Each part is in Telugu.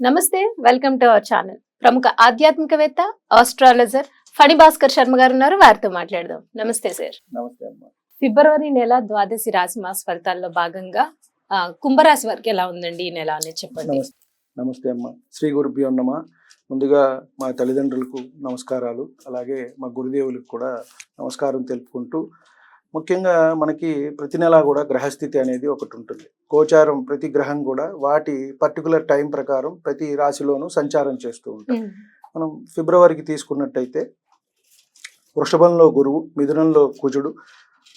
నమస్తే వెల్కమ్ టు అవర్ ఛానల్. ప్రముఖ ఆధ్యాత్మికవేత్త ఆస్ట్రాలజర్ ఫణి భాస్కర్ శర్మ గారు ఉన్నారు. వారితో మాట్లాడదాం. నమస్తే సార్. నమస్తే అమ్మా. ఫిబ్రవరి నెల ద్వాదశి రాశి మాస ఫలితాల్లో భాగంగా కుంభరాశి వారికి ఎలా ఉందండి ఈ నెల అని చెప్పండి. నమస్తే. నమస్తే అమ్మా. శ్రీ గురుభ్యో నమ. ముందుగా మా తల్లిదండ్రులకు నమస్కారాలు. అలాగే మా గురుదేవులకు కూడా నమస్కారం తెలుపుకుంటూ ముఖ్యంగా మనకి ప్రతి నెలా కూడా గ్రహస్థితి అనేది ఒకటి ఉంటుంది. గోచారం ప్రతి గ్రహం కూడా వాటి పర్టికులర్ టైం ప్రకారం ప్రతి రాశిలోనూ సంచారం చేస్తూ ఉంటాం. మనం ఫిబ్రవరికి తీసుకున్నట్టయితే వృషభంలో గురువు మిథునంలో కుజుడు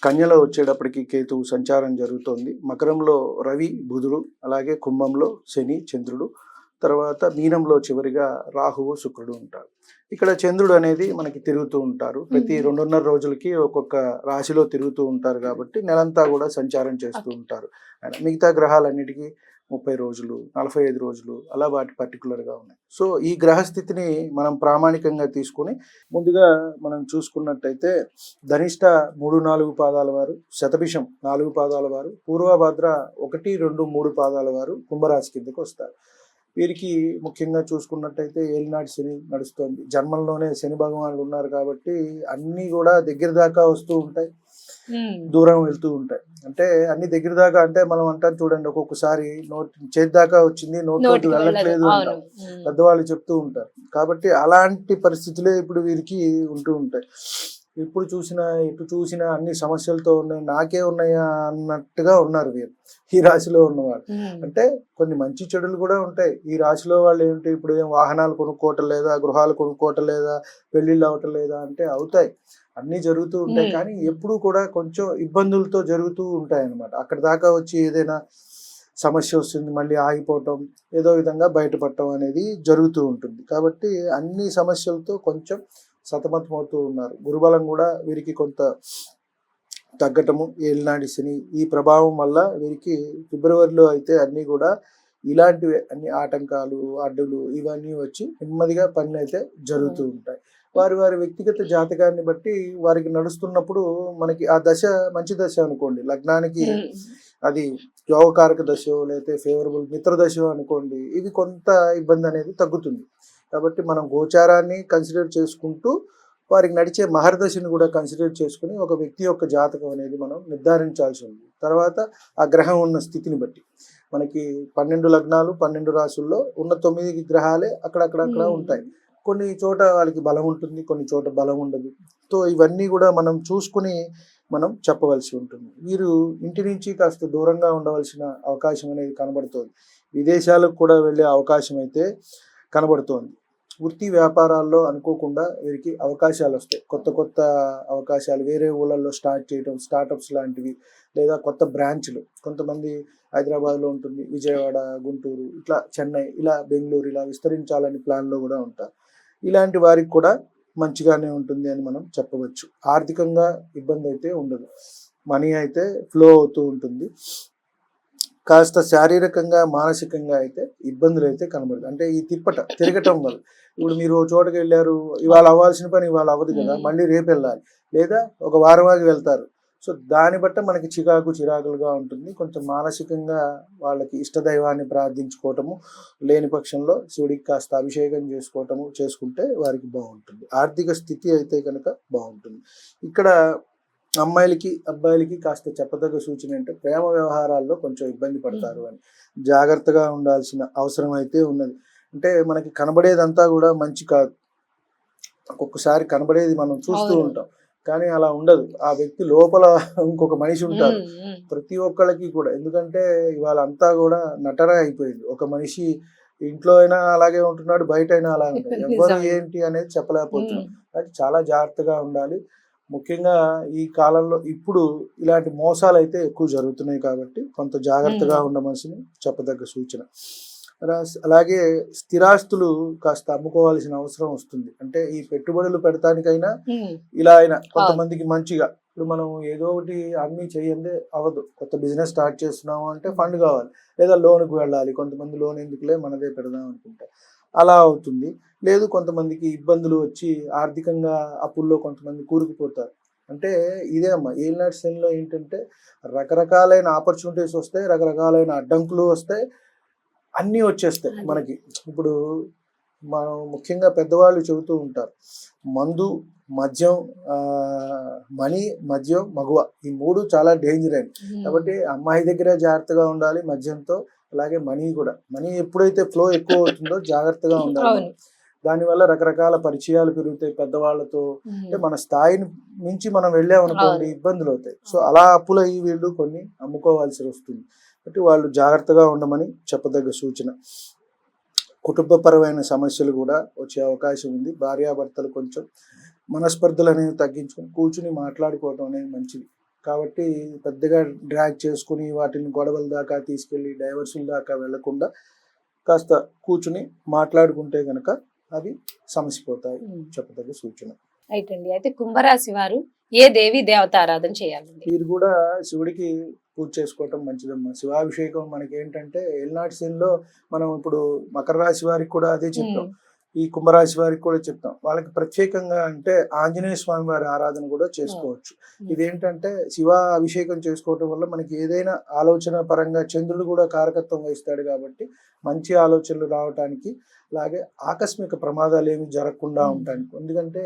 కన్యలో వచ్చేటప్పటికి కేతువు సంచారం జరుగుతోంది. మకరంలో రవి బుధుడు అలాగే కుంభంలో శని చంద్రుడు. తర్వాత మీనంలో చివరిగా రాహువు శుక్రుడు ఉంటారు. ఇక్కడ చంద్రుడు అనేది మనకి తిరుగుతూ ఉంటారు. ప్రతి. రెండున్నర రోజులకి ఒక్కొక్క రాశిలో తిరుగుతూ ఉంటారు కాబట్టి నెలంతా కూడా సంచారం చేస్తూ. ఉంటారు. మిగతా గ్రహాలన్నిటికీ ముప్పై రోజులు నలభై ఐదు రోజులు అలా వాటి పర్టికులర్గా ఉన్నాయి. సో ఈ గ్రహస్థితిని మనం ప్రామాణికంగా తీసుకుని ముందుగా మనం చూసుకున్నట్టయితే ధనిష్ట మూడు నాలుగు పాదాల వారు శతభిషం నాలుగు పాదాల వారు పూర్వభద్ర ఒకటి రెండు మూడు పాదాల వారు కుంభరాశి కిందకు వస్తారు. వీరికి ముఖ్యంగా చూసుకున్నట్టయితే ఏలినాటి శని నడుస్తోంది. జన్మంలోనే శని భగవానులు ఉన్నారు కాబట్టి అన్నీ కూడా దగ్గర దాకా వస్తూ ఉంటాయి. దూరం వెళ్తూ ఉంటాయి. అంటే అన్ని దగ్గర దాకా అంటే మనం అంటాం చూడండి ఒక్కొక్కసారి నోటి చేతి దాకా వచ్చింది వెళ్ళదు వెళ్ళట్లేదు అంటాం. పెద్దవాళ్ళు చెప్తూ ఉంటారు. కాబట్టి అలాంటి పరిస్థితులే ఇప్పుడు వీరికి ఉంటూ ఉంటాయి. ఇప్పుడు చూసినా ఇటు చూసినా అన్ని సమస్యలతో ఉన్నాయి నాకే ఉన్నాయా అన్నట్టుగా ఉన్నారు వీరు. ఈ రాశిలో ఉన్నవాళ్ళు ఉమ్, అంటే కొన్ని మంచి చెడులు కూడా ఉంటాయి. ఈ రాశిలో వాళ్ళు ఏంటి ఇప్పుడు ఏం వాహనాలు కొనుక్కోవటం లేదా గృహాలు కొనుక్కోవటం లేదా పెళ్ళిళ్ళు అవటం లేదా అంటే అవుతాయి. అన్నీ జరుగుతూ ఉంటాయి. కానీ ఎప్పుడూ కూడా కొంచెం ఇబ్బందులతో జరుగుతూ ఉంటాయి అన్నమాట అక్కడ దాకా వచ్చి ఏదైనా సమస్య వస్తుంది మళ్ళీ ఆగిపోవటం ఏదో విధంగా బయటపడటం అనేది జరుగుతూ ఉంటుంది. కాబట్టి అన్ని సమస్యలతో కొంచెం సతమతమవుతూ ఉన్నారు. గురుబలం కూడా వీరికి కొంత తగ్గటము. ఏలినాడి శని ఈ ప్రభావం వల్ల వీరికి ఫిబ్రవరిలో అయితే అన్నీ కూడా ఇలాంటివి అన్ని ఆటంకాలు అడ్డులు ఇవన్నీ వచ్చి నెమ్మదిగా పనులు అయితే జరుగుతూ ఉంటాయి. వారి వారి వ్యక్తిగత జాతకాన్ని బట్టి వారికి నడుస్తున్నప్పుడు మనకి ఆ దశ మంచి దశ అనుకోండి. లగ్నానికి అది యోగకారక దశ లేకపోతే ఫేవరబుల్ మిత్ర దశ అనుకోండి. ఇది కొంత ఇబ్బంది అనేది తగ్గుతుంది. కాబట్టి మనం గోచారాన్ని కన్సిడర్ చేసుకుంటూ వారికి నడిచే మహర్దశని కూడా కన్సిడర్ చేసుకుని ఒక వ్యక్తి యొక్క జాతకం అనేది మనం నిర్ధారించాల్సి ఉంది. తర్వాత ఆ గ్రహం ఉన్న స్థితిని బట్టి. మనకి పన్నెండు లగ్నాలు పన్నెండు రాసుల్లో ఉన్న తొమ్మిది గ్రహాలే అక్కడక్కడక్కడ. ఉంటాయి. కొన్ని చోట వాళ్ళకి బలం ఉంటుంది కొన్ని చోట బలం ఉండదు. సో ఇవన్నీ కూడా మనం చూసుకుని మనం చెప్పవలసి ఉంటుంది. వీరు ఇంటి నుంచి కాస్త దూరంగా ఉండవలసిన అవకాశం అనేది కనబడుతోంది. విదేశాలకు కూడా వెళ్ళే అవకాశం అయితే కనబడుతోంది. వృత్తి వ్యాపారాల్లో అనుకోకుండా వీరికి అవకాశాలు వస్తాయి. కొత్త కొత్త అవకాశాలు వేరే ఊళ్ళల్లో స్టార్ట్ చేయడం స్టార్టప్స్ లాంటివి లేదా కొత్త బ్రాంచ్లు కొంతమంది హైదరాబాద్లో ఉంటుంది విజయవాడ గుంటూరు ఇట్లా చెన్నై ఇలా బెంగళూరు ఇలా విస్తరించాలని ప్లాన్లో కూడా ఉంటారు. ఇలాంటి వారికి కూడా మంచిగానే ఉంటుంది అని మనం చెప్పవచ్చు. ఆర్థికంగా ఇబ్బంది అయితే ఉండదు. మనీ అయితే ఫ్లో అవుతూ ఉంటుంది. కాస్త శారీరకంగా మానసికంగా అయితే ఇబ్బందులు అయితే కనబడదు. అంటే ఈ తిప్పట తిరగటం వల్ల. ఇప్పుడు మీరు చోటకి వెళ్ళారు ఇవాళ అవ్వాల్సిన పని ఇవాళ అవ్వదు కదా. మళ్ళీ రేపు వెళ్ళాలి. లేదా ఒక వారం ఆగి వెళ్తారు. సో దాన్ని బట్ట మనకి చికాకు చిరాకులుగా ఉంటుంది. కొంచెం మానసికంగా వాళ్ళకి ఇష్టదైవాన్ని ప్రార్థించుకోవటము లేని పక్షంలో శివుడికి కాస్త అభిషేకం చేసుకోవటము చేసుకుంటే వారికి బాగుంటుంది. ఆర్థిక స్థితి అయితే కనుక బాగుంటుంది. ఇక్కడ అమ్మాయిలకి అబ్బాయిలకి కాస్త చెప్పదగ్గ సూచన అంటే ప్రేమ వ్యవహారాల్లో కొంచెం ఇబ్బంది పడతారు అని. జాగ్రత్తగా ఉండాల్సిన అవసరం అయితే ఉన్నది. అంటే మనకి కనబడేదంతా కూడా మంచి కాదు. ఒక్కొక్కసారి కనబడేది మనం చూస్తూ. ఉంటాం. కానీ అలా ఉండదు. ఆ వ్యక్తి లోపల ఇంకొక మనిషి ఉంటారు ప్రతి ఒక్కళ్ళకి కూడా. ఎందుకంటే ఇవాళ అంతా కూడా నటన అయిపోయింది. ఒక మనిషి ఇంట్లో అయినా అలాగే ఉంటున్నాడు బయట అయినా అలాగే ఉంటాడు ఎవరు. ఏంటి అనేది చెప్పలేకపోతున్నాం. కాబట్టి చాలా జాగ్రత్తగా ఉండాలి. ముఖ్యంగా ఈ కాలంలో ఇప్పుడు ఇలాంటి మోసాలు అయితే ఎక్కువ జరుగుతున్నాయి కాబట్టి కొంత జాగ్రత్తగా మ్మ్. ఉండమని చెప్పదగ్గ సూచన. అలాగే స్థిరాస్తులు కాస్త అమ్ముకోవాల్సిన అవసరం వస్తుంది. అంటే ఈ పెట్టుబడులు పెడతానికైనా ఇలా అయినా కొంతమందికి మంచిగా. ఇప్పుడు మనం ఏదో ఒకటి అన్ని చేయందే అవ్వదు. కొత్త బిజినెస్ స్టార్ట్ చేస్తున్నాము అంటే ఫండ్ కావాలి. లేదా లోన్కి వెళ్ళాలి. కొంతమంది లోన్ ఎందుకులే మనదే పెడదాం అనుకుంటారు అలా అవుతుంది. లేదు కొంతమందికి ఇబ్బందులు వచ్చి ఆర్థికంగా అప్పుల్లో కొంతమంది కూరుకుపోతారు. అంటే ఇదే అమ్మా ఏలినాటి శనిలో ఏంటంటే రకరకాలైన ఆపర్చునిటీస్ వస్తాయి రకరకాలైన అడ్డంకులు వస్తాయి అన్నీ వచ్చేస్తాయి. మనకి. ఇప్పుడు మనం ముఖ్యంగా పెద్దవాళ్ళు చెబుతూ ఉంటారు మందు మద్యం మనీ మద్యం మగువ ఈ మూడు చాలా డేంజర్ అని కాబట్టి అమ్మాయి దగ్గర జాగ్రత్తగా ఉండాలి మద్యంతో అలాగే మనీ కూడా. మనీ ఎప్పుడైతే ఫ్లో ఎక్కువ అవుతుందో జాగ్రత్తగా ఉండాలి. దానివల్ల రకరకాల పరిచయాలు పెరుగుతాయి పెద్దవాళ్ళతో. అంటే. మన స్థాయిని మించి మనం వెళ్ళామనుకోండి. ఇబ్బందులు అవుతాయి. సో అలా అప్పులు అయ్యి వీళ్ళు కొన్ని అమ్ముకోవాల్సి వస్తుంది. కాబట్టి వాళ్ళు జాగ్రత్తగా ఉండమని చెప్పదగ్గ సూచన. కుటుంబపరమైన సమస్యలు కూడా వచ్చే అవకాశం ఉంది. భార్యాభర్తలు కొంచెం మనస్పర్ధలు అనేవి తగ్గించుకొని కూర్చుని మాట్లాడుకోవడం అనేది మంచిది. కాబట్టి పెద్దగా డ్రాగ్ చేసుకుని వాటిని గొడవల దాకా తీసుకెళ్ళి డైవర్సుల దాకా వెళ్ళకుండా కాస్త కూర్చుని మాట్లాడుకుంటే గనక అవి సమసిపోతాయి. చెప్పదగ్గ సూచన. రైట్ అండి. అయితే కుంభరాశి వారు ఏ దేవి దేవత ఆరాధన చేయాలండి? వీరు కూడా శివుడికి పూజ చేసుకోవటం మంచిదమ్మా. శివాభిషేకం మనకి ఏంటంటే ఏలినాటి శనిలో మనం ఇప్పుడు మకర రాశి వారికి కూడా అదే చెప్తాం. ఈ కుంభరాశి వారికి కూడా చెప్తాం. వాళ్ళకి ప్రత్యేకంగా అంటే ఆంజనేయ స్వామి వారి ఆరాధన కూడా చేసుకోవచ్చు. ఇదేంటంటే శివ అభిషేకం చేసుకోవటం వల్ల మనకి ఏదైనా ఆలోచన పరంగా చంద్రుడు కూడా కారకత్వం వహిస్తాడు కాబట్టి మంచి ఆలోచనలు రావటానికి అలాగే ఆకస్మిక ప్రమాదాలు ఏమి జరగకుండా Hmm. ఉండటానికి. ఎందుకంటే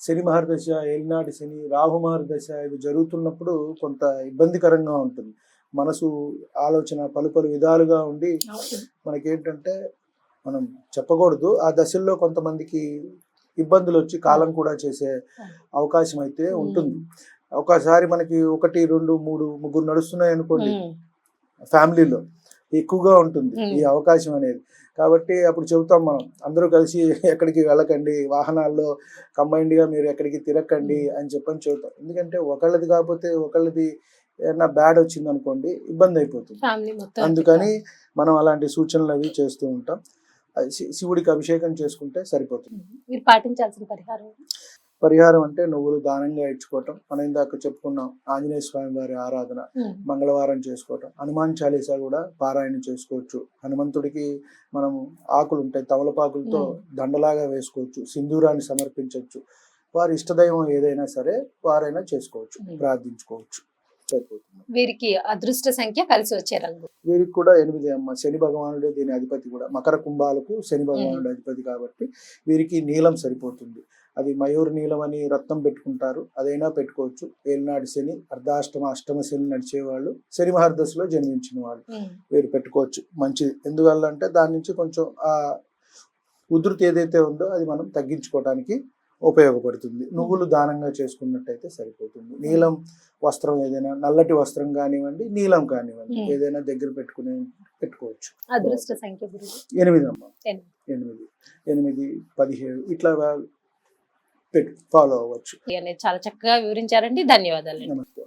శని మహర్దశ ఏలినాటి శని రాహు మహర్దశ ఇవి జరుగుతున్నప్పుడు కొంత ఇబ్బందికరంగా ఉంటుంది. మనసు ఆలోచన పలు పలు విధాలుగా ఉండి మనకేంటంటే మనం చెప్పకూడదు. ఆ దశల్లో కొంతమందికి ఇబ్బందులు వచ్చి కాలం కూడా చేసే అవకాశం అయితే ఉంటుంది. ఒకసారి మనకి ఒకటి రెండు మూడు ముగ్గురు నడుస్తున్నాయి అనుకోండి. ఫ్యామిలీలో ఎక్కువగా ఉంటుంది. ఈ అవకాశం అనేది. కాబట్టి అప్పుడు చెబుతాం మనం అందరూ కలిసి ఎక్కడికి వెళ్ళకండి వాహనాల్లో combined గా మీరు ఎక్కడికి తిరగకండి. అని చెప్పని చెబుతాం. ఎందుకంటే ఒకళ్ళది కాకపోతే ఒకళ్ళది ఏదైనా బ్యాడ్ వచ్చింది అనుకోండి ఇబ్బంది అయిపోతుంది. అందుకని మనం అలాంటి సూచనలు అవి చేస్తూ ఉంటాం. శివుడికి అభిషేకం చేసుకుంటే సరిపోతుంది. మీరు పాటించాల్సిన పరిహారం పరిహారం అంటే నువ్వులు దానంగా ఇచ్చుకోవటం మనం ఇందాక చెప్పుకున్నాం ఆంజనేయ స్వామి వారి ఆరాధన. మంగళవారం చేసుకోవటం హనుమాన్ చాలీసా కూడా పారాయణ చేసుకోవచ్చు హనుమంతుడికి మనం ఆకులు ఉంటాయి తమలపాకులతో. దండలాగా వేసుకోవచ్చు సింధూరాన్ని సమర్పించవచ్చు వారి ఇష్టదైవం ఏదైనా సరే వారైనా చేసుకోవచ్చు. ప్రార్థించుకోవచ్చు సరిపోతుంది. వీరికి అదృష్ట సంఖ్య కలిసి వచ్చే రంగు వీరికి కూడా ఎనిమిది అమ్మ. శని భగవానుడే దీని అధిపతి కూడా. మకర కుంభాలకు శని భగవానుడు అధిపతి కాబట్టి వీరికి నీలం సరిపోతుంది. అది మయూర్ నీలం అని రత్నం పెట్టుకుంటారు. అదైనా పెట్టుకోవచ్చు. ఏలినాడు శని అర్ధాష్టమ అష్టమ శని నడిచేవాళ్ళు శని మహర్దశలో జన్మించిన వాళ్ళు. వీరు పెట్టుకోవచ్చు. మంచిది. ఎందువల్ల అంటే దాని నుంచి కొంచెం ఆ ఉధృతి ఏదైతే ఉందో అది మనం తగ్గించుకోవడానికి ఉపయోగపడుతుంది. నువ్వులు దానంగా చేసుకున్నట్టయితే సరిపోతుంది. నీలం వస్త్రం ఏదైనా నల్లటి వస్త్రం కానివ్వండి నీలం కానివ్వండి. ఏదైనా దగ్గర పెట్టుకుని పెట్టుకోవచ్చు. అదృష్ట సంఖ్య ఎనిమిది అమ్మ. ఎనిమిది. ఎనిమిది. పదిహేడు ఇట్లా పెట్టు ఫాలో అవ్వచ్చు. చాలా చక్కగా వివరించారండి. ధన్యవాదాలు. నమస్తే